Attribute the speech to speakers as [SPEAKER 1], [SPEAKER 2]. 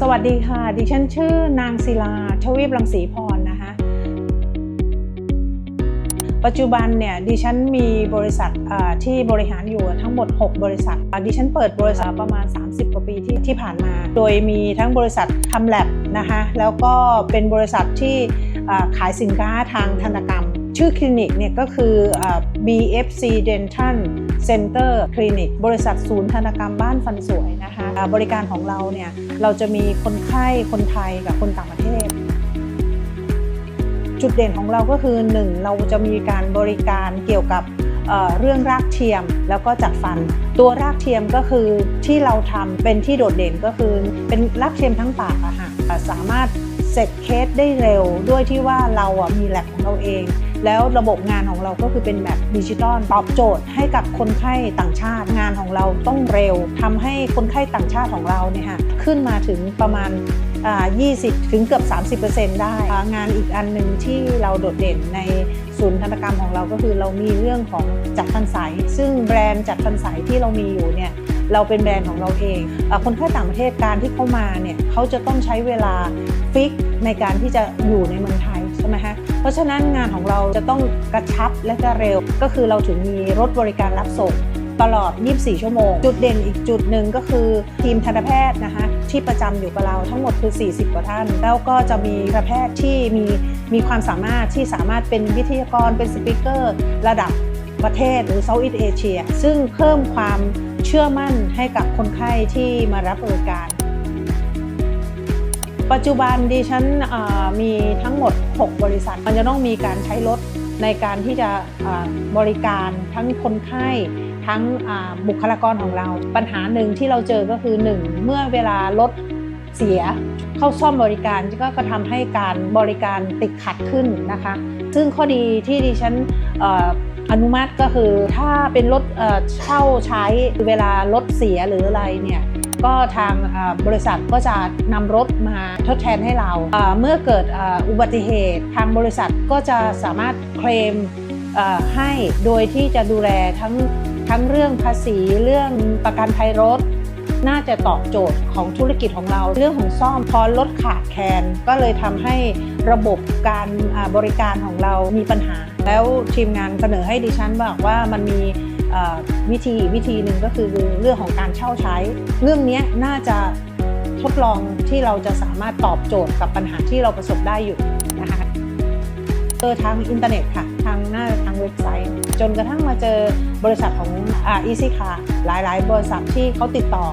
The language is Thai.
[SPEAKER 1] สวัสดีค่ะ ดิฉันชื่อนางศิลาทวีปรังสีพรนะคะ ปัจจุบันเนี่ยดิฉันมีบริษัทที่บริหารอยู่ทั้งหมด 6 บริษัท ดิฉันเปิดบริษัทประมาณ 30 กว่าปีที่ที่ผ่านมา โดยมีทั้งบริษัททำแลบนะคะ แล้วก็เป็นบริษัทที่ขายสินค้าทางธนกรรม ชื่อคลินิกเนี่ยก็คือ BFC Denton เอ่อ BFC Dental Center Clinic บริษัทศูนย์ธนกรรมบ้านฟันสวยนะคะบริการของเราเนี่ยเราจะมีคนไข้คนไทยกับคนต่างประเทศ จุดเด่นของเราก็คือ 1 เราจะมีการบริการเกี่ยวกับเเรื่องรากเทียมแล้วก็จัดฟัน ตัวรากเทียมก็คือที่เราทำเป็นที่โดดเด่นก็คือ เป็นรากเทียมทั้งปากอะค่ะสามารถเสร็จเคสได้เร็วด้วยที่ว่าเราอะมีแลบของเราเอง แล้วระบบงานของเราก็คือเป็นแบบดิจิตอลตอบโจทย์ให้กับคนไข้ต่างชาติ งานของเราต้องเร็วทำให้คนไข้ต่างชาติของเราเนี่ยค่ะขึ้นมาถึงประมาณ 20 ถึงเกือบ 30%ได้ งานอีกอันหนึ่งที่เราโดดเด่นในศูนย์ธนกรรมของเราก็คือเรามีเรื่องของจัดฟันใสซึ่งแบรนด์จัดฟันใสที่เรามีอยู่เนี่ยเราเป็นแบรนด์ของเราเองอคนไข้ต่างประเทศการที่เข้ามาเนี่ยเขาจะต้องใช้เวลาฟิกในการที่จะอยู่ในเมืองไทย ช่ไหมฮะเพราะฉะนั้นงานของเราจะต้องกระชับและก็เร็ว ก็คือเราถึงมีรถบริการรับส่งตลอด 24 ชั่วโมง จุดเด่นอีกจุดหนึ่งก็คือทีมทันตแพทย์นะคะที่ประจำอยู่กับเราทั้งหมดคือ 40 กว่าท่าน แล้วก็จะมีทันตแพทย์ที่มีมีความสามารถที่สามารถเป็นวิทยากรเป็นสปิเกอร์ ระดับประเทศหรือ Southeast Asia ซึ่งเพิ่มความเชื่อมั่นให้กับคนไข้ที่มารับบริการ ปัจจุบันดิฉันมีทั้งหมด 6 บริษัท มันจะต้องมีการใช้รถในการที่จะบริการทั้งคนไข้ทั้งบุคลากรของเรา ปัญหาหนึ่งที่เราเจอก็คือ 1 เมื่อเวลารถเสียเข้าซ่อมบริการก็ก็ทำให้การบริการติดขัดขึ้นนะคะ ซึ่งข้อดีที่ดิฉันอนุมัติก็คือถ้าเป็นรถเช่าใช้เวลารถเสียหรืออะไรเนี่ย ก็ทางบริษัทก็จะนำรถมาทดแทนให้เรา เมื่อเกิดอุบัติเหตุทางบริษัทก็จะสามารถเคลมให้โดยที่จะดูแลทั้งทั้งเรื่องภาษีเรื่องประกันภัยรถ น่าจะตอบโจทย์ของธุรกิจของเรา เรื่องของซ่อมพอรถขาดแคลนก็เลยทำให้ระบบการบริการของเรามีปัญหา แล้วทีมงานเสนอให้ดิฉันบอกว่ามันมี วิธีวิธีหนึ่งก็คือเรื่องของการเช่าใช้ เรื่องนี้น่าจะทดลองที่เราจะสามารถตอบโจทย์กับปัญหาที่เราประสบได้อยู่นะคะเจอทางอินเทอร์เน็ตค่ะทางหน้าทางเว็บไซต์ จนกระทั่งมาเจอบริษัทของอ่า Easy Car หลาย ๆ บริษัทที่เขาติดต่อ